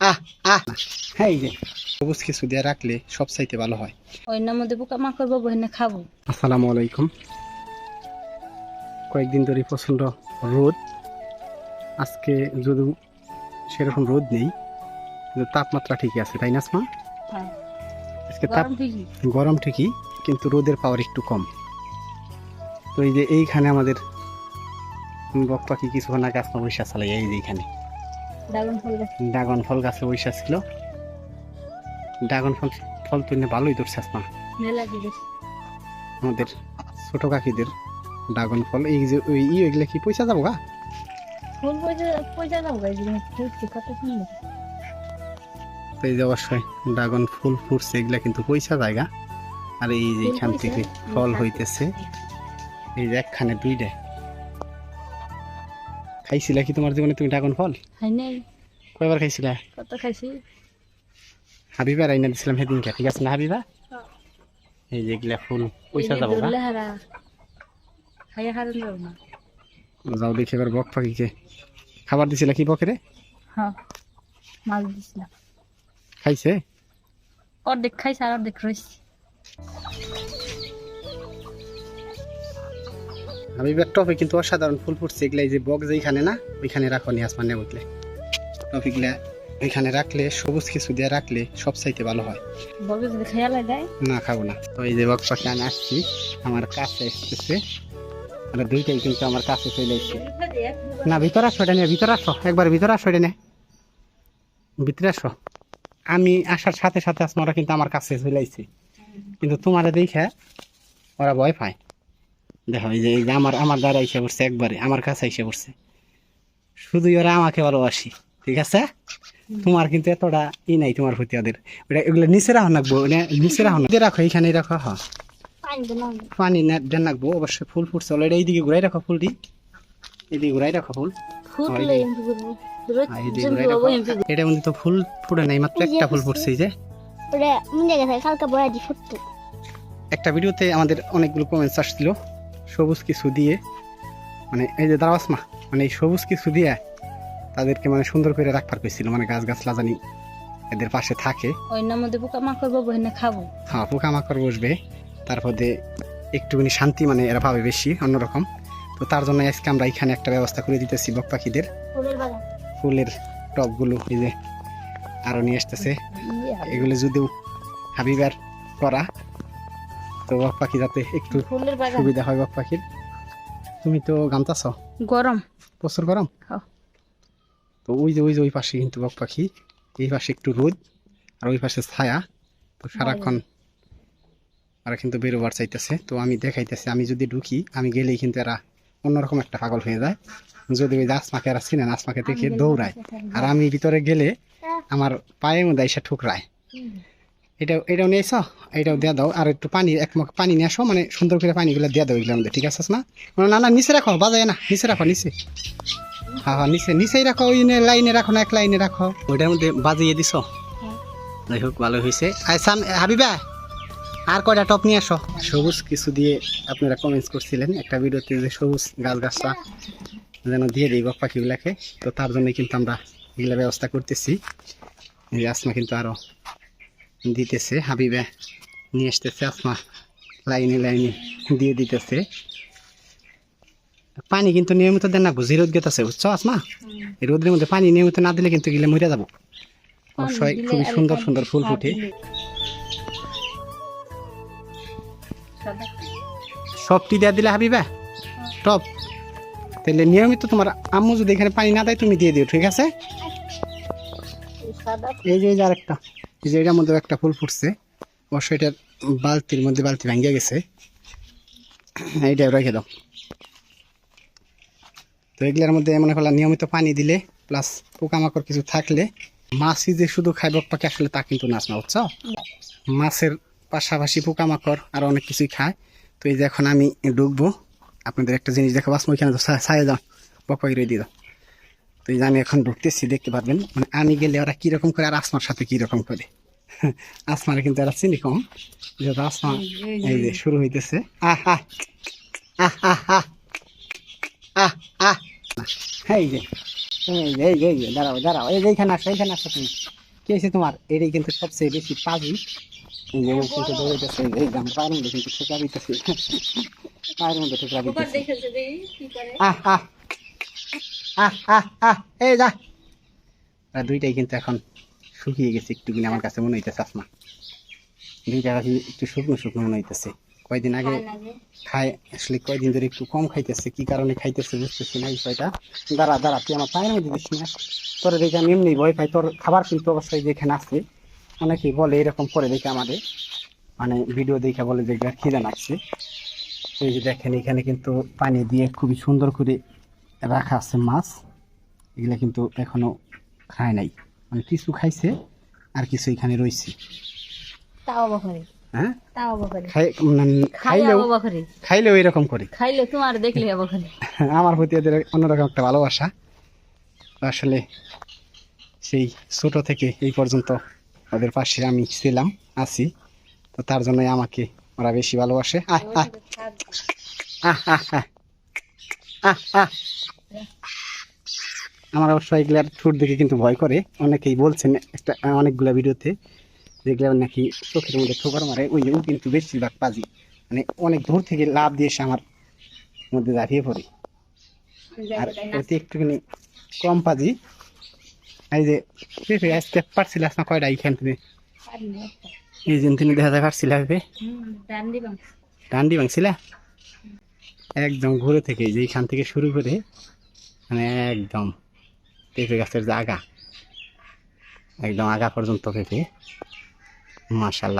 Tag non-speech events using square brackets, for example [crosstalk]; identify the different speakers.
Speaker 1: আহ আহ হ্যাঁ এই যে সবুজ কিছু দিয়ে রাখলে সব চাইতে ভালো হয়।
Speaker 2: মধ্যে পোকা খাব।
Speaker 1: আসসালামু আলাইকুম। কয়েকদিন ধরে প্রচণ্ড রোদ। আজকে যদি সেরকম রোদ নেই কিন্তু তাপমাত্রা ঠিকই আছে তাই না আসমা?
Speaker 2: হ্যাঁ।
Speaker 1: আজকে তাপ
Speaker 2: গরম ঠিকই।
Speaker 1: গরম ঠিকই কিন্তু রোদের পাওয়ার একটু কম। তো এই যে এইখানে আমাদের বক পাখি কিছুক্ষণ আগে আসমা বৈশা চালাই এই যে এইখানে।
Speaker 2: ড্রাগন ফল গাছ।
Speaker 1: বৈশা ছিল। ড্রাগন ফল ফল তো এনে ভালোই ধরছে আসমা।
Speaker 2: মেলা দিলে
Speaker 1: আমাদের ছোট কাকিদের ড্রাগন ফল এই যে ওই ই এগুলো কি পয়সা যাব গা? এই যে অবশ্যই ড্রাগন ফুল ফুটছে এগুলা কিন্তু পয়সা জায়গা আর এই যে এখান থেকে ফল হইতেছে এই যে একখানে দুইটা। খাইছিলা কি তোমার জীবনে তুমি ড্রাগন ফল?
Speaker 2: নাই।
Speaker 1: কয়বার খাইছিলা?
Speaker 2: কত খাইছি?
Speaker 1: হাবিবা রাইনা দিছিলাম সেদিনকে ঠিক আছে না হাবিবা? এই যে এগুলা ফুল পয়সা যাব যাও দেখে এবার বক পাখিকে খাবার দিছিলা কি বকেরে
Speaker 2: মাছ দিছিলাম
Speaker 1: খাইছে?
Speaker 2: অর্ধেক খাইছে আর অর্ধেক রয়েছে
Speaker 1: হাবিবার টপে কিন্তু অসাধারণ ফুল ফুটছে এগুলা এই যে বক যেইখানে না ওইখানে রাখো নি আসমানে উঠলে। টপিকগুলা ওইখানে রাখলে সবুজ কিছু দিয়ে রাখলে সব চাইতে ভালো হয়। না খাব না। তো এই যে বক পাখি আমি আসছি আমার কাছে এসতেছে আর দুইটাই কিন্তু আমার কাছে চলে এসছে। না ভিতরে আসো এটা নিয়ে ভিতরে আসো একবার ভিতরে আসো এটা নিয়ে। ভিতরে আসো। আমি আসার সাথে সাথে আসমা ওরা কিন্তু আমার কাছে চলে আসছে কিন্তু তোমার দেখে ওরা ভয় পায়। দেখো এই যে এই যে আমার আমার দ্বারা এসে পড়ছে একবারে আমার কাছে এসে পড়ছে। শুধুই ওরা আমাকে ভালোবাসি ঠিক আছে? তোমার কিন্তু এতটা ই নাই তোমার প্রতি ওদের। ওটা এগুলো নিচে রাখো নাকবো নিচে রাখো না। রাখো এইখানে রাখো হ্যাঁ। পানি না দেন রাখব অবশ্যই ফুল ফুটছে। অলরেডি এইদিকে ঘুরাই রাখো ফুলটি। এইদিকে ঘুরাই রাখো ফুল। রাখো।
Speaker 2: এমপি
Speaker 1: এটা মধ্যে তো ফুল ফুটে নাই মাত্র একটা ফুল ফুটছে এই যে। একটা ভিডিওতে আমাদের অনেকগুলো কমেন্টস আসছিল। সবুজ কিছু দিয়ে মানে এই যে দাঁড়াস মা মানে এই সবুজ কিছু দিয়ে তাদেরকে মানে সুন্দর করে রাখবার কইছিল মানে গাছ গাছলা জানি এদের পাশে থাকে।
Speaker 2: মধ্যে পোকা মাকড় বাবু হেনে খাব।
Speaker 1: হ্যাঁ পোকামাকড় বসবে। তারপরে একটুখানি শান্তি মানে এরা পাবে বেশি অন্যরকম। তো তার জন্য আজকে আমরা এখানে একটা ব্যবস্থা করে দিতেছি বক পাখিদের।
Speaker 3: ফুলের
Speaker 1: টবগুলো এই যে আরও নিয়ে আসতেছে। এগুলো যদিও হাবিবার করা তো বক পাখি যাতে একটু সুবিধা হয় বক পাখির। তুমি তো গামতাছ?
Speaker 2: গরম।
Speaker 1: প্রচুর গরম?
Speaker 2: হ্যাঁ।
Speaker 1: তো ওই যে ওই যে ওই পাশে কিন্তু বক পাখি এই পাশে একটু রোদ আর ওই পাশে ছায়া। তো সারাক্ষণ ওরা কিন্তু বেরোবার চাইতেছে। তো আমি দেখাইতেছি আমি যদি ঢুকি আমি গেলেই কিন্তু এরা অন্যরকম একটা পাগল হয়ে যায়। যদি ওই যে আসমাকে এরা চিনেন আসমাকে দেখে দৌড়ায়। আর আমি ভিতরে গেলে আমার পায়ের মধ্যে এসে ঠুকরায়। এটাও এটাও নিয়ে এসো এটাও দিয়ে দাও। আর একটু পানি এক মগ পানি নিয়ে আসো মানে সুন্দর করে পানিগুলো দিয়ে দাও এগুলোর মধ্যে ঠিক আছে না মানে না না নিচে রাখো বাজায় না নিচে রাখো নিচে। হ্যাঁ হ্যাঁ নিচে নিচেই রাখো ওই নে- লাইনে রাখো না এক লাইনে রাখো। ওইটার মধ্যে বাজিয়ে দিছ? যাই হোক ভালো হয়েছে। আইসাম হাবিবা আর কয়টা টপ নিয়ে আসো? সবুজ কিছু দিয়ে আপনারা কমেন্টস করছিলেন একটা ভিডিওতে যে সবুজ গাছ গাছটা যেন দিয়ে দিই বক পাখিগুলাকে তো তার জন্য কিন্তু আমরা এগুলা ব্যবস্থা করতেছি। এই আসমা কিন্তু আরও দিতেছে হাবিবা নিয়ে আসতেছে আসমা। লাইনে লাইনে দিয়ে দিতেছে। পানি কিন্তু নিয়মিত দেন না বুঝি রোদ গেতেছে বুঝছ আসমা? এই রোদের মধ্যে পানি নিয়মিত না দিলে কিন্তু গেলে মরে যাব। অবশ্যই খুবই সুন্দর সুন্দর ফুল ফুটে। সবটি দিয়ে দিলে হাবিবা? টপ। তাহলে নিয়মিত তোমার আম্মু যদি এখানে পানি না দেয় তুমি দিয়ে দিও ঠিক আছে? এই যে আরেকটা। এই যে, এটার মধ্যে একটা ফুল ফুটছে। অবশ্যই এটার বালতির মধ্যে বালতি ভাঙ্গিয়ে গেছে। এইটা রেখে দাও। তো এগুলোর মধ্যে মনে করলাম নিয়মিত পানি দিলে প্লাস পোকামাকড় কিছু থাকলে, মাছই যে শুধু খাইব পাকে আসলে তা কিন্তু নাচ না, বুঝছ? মাছের পাশাপাশি পোকামাকড় আর অনেক কিছুই খায়। তো এই যে এখন আমি ডুববো। আপনাদের একটা জিনিস দেখাবো। আসমা ওইখানে তো ছায়া দাও। বকপাকি রয়ে দিয়ে দাও। তো এই যে আমি এখন ঢুকতেছি দেখতে পারবেন মানে আমি গেলে ওরা কীরকম করে আর আসমার সাথে কীরকম করে? [laughs] আসমারে কিন্তু এরা চিনি কম। যেহেতু আসমা এই যে শুরু হইতেছে। আহ আহ আহ আহ আহ আহ এই যে এই যে এই যে, এই যে দাঁড়াও দাঁড়াও এই যে এইখানে আসো এইখানে আসো তুমি। কি হয়েছে তোমার? এটাই কিন্তু সবচেয়ে বেশি এই যে কিন্তু দৌড়াইতেছে এই যে এই পায়ের মধ্যে কিন্তু ঠেকা দিতেছে। [laughs] পায়ের মধ্যে ঠেকা দিতেছে। আহ আহ আহ আহ আহ এই যা। আর দুইটাই কিন্তু এখন শুকিয়ে গেছে একটু কিনে আমার কাছে মনে হইতেছে আসমা। দুইটা এখন একটু শুকনো শুকনো মনে হইতেছে। কয়দিন আগে খায় আসলে কয়দিন ধরে একটু কম খাইতেছে কি কারণে খাইতেছে বুঝতেছি না বিষয়টা। দাঁড়া দাঁড়া তুই আমার পায়ের মধ্যে দিস না। তোর দেখে আমি এমনি ভয় পাই তোর খাবার কিন্তু অবশ্যই যেখানে আছে অনেকেই বলে এরকম করে দেখে আমাদের। মানে ভিডিও দেখে বলে যে খিদে লাগছে। এই যে দেখেন এখানে কিন্তু পানি দিয়ে খুবই সুন্দর করে রাখা আছে মাছ। এগুলা কিন্তু এখনও খায় নাই। মানে কিছু খাইছে আর কিছু এখানে রয়েছে হ্যাঁ? খাই মানে
Speaker 2: খাইলেও
Speaker 1: খাইলেও এরকম করে।
Speaker 2: খাইলে তোমার দেখলে [laughs]
Speaker 1: আমার প্রতি ওদের অন্যরকম একটা ভালোবাসা। আসলে সেই ছোট থেকে এই পর্যন্ত ওদের পাশে আমি ছিলাম আছি। তো তার জন্যই আমাকে ওরা বেশি ভালোবাসে। আহ আহ আহ আহ। আমার অবশ্য এগুলার ঠোঁট দেখে কিন্তু ভয় করে। অনেকেই বলছেন একটা অনেকগুলা ভিডিওতে যেগুলো নাকি চোখের মধ্যে ঠোকর মারে ওই যে ও কিন্তু বেশিরভাগ পাজি। মানে অনেক দূর থেকে লাভ দিয়ে এসে আমার মধ্যে দাঁড়িয়ে পড়ে। আর অতি একটুখানি কম পাজি। এই যে পেঁপে আজকে পারছিল না কয়টা এইখান থেকে? এই যে তুমি দেখা যায় পারছিল ডান্ডি ভাঙছিলা? একদম ঘুরে থেকে যেখান থেকে শুরু করে মানে একদম পেঁপে গাছের যে আগা একদম আগা পর্যন্ত পেঁপে। মাশাল্লাহ